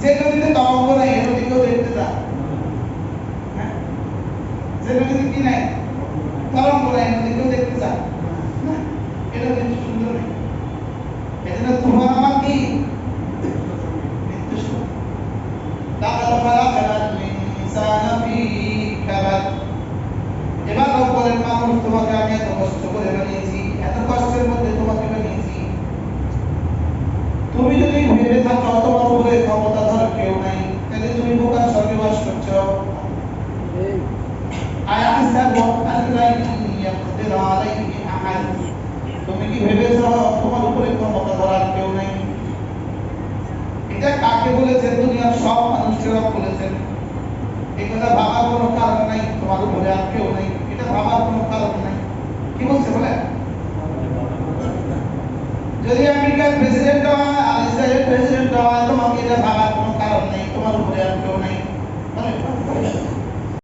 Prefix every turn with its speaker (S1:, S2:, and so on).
S1: যে নদীতে নাই এই নদী দেখতে যায় হ্যাঁ? যে কি নাই? তরঙ্গ নাই নদী দেখতে না, এটা কিন্তু সুন্দর নেই। এজন্য তোমার আমার কি? তোমাকে আমি এত কষ্ট করে বানিয়েছি, এত কষ্টের মধ্যে তোমাকে বানিয়েছি। তুমি যদি ভেবে থাকো أنه أن يقدر عليه أحد তুমি কি ভেবেছ তোমার উপরে ক্ষমতা ধরার কেউ নাই এটা কাকে বলেছেন দুনিয়ার সব মানুষেরা বলেছেন এই কথা ভাবার কোনো কারণ নাই তোমার উপরে আর কেউ নাই এটা ভাবার কোনো কারণ নাই কি বলছে বলে যদি আমেরিকার প্রেসিডেন্ট হয় আর ইসরায়েলের প্রেসিডেন্ট হয় তোমাকে এটা ভাবার কোনো কারণ নেই তোমার উপরে আর কেউ নেই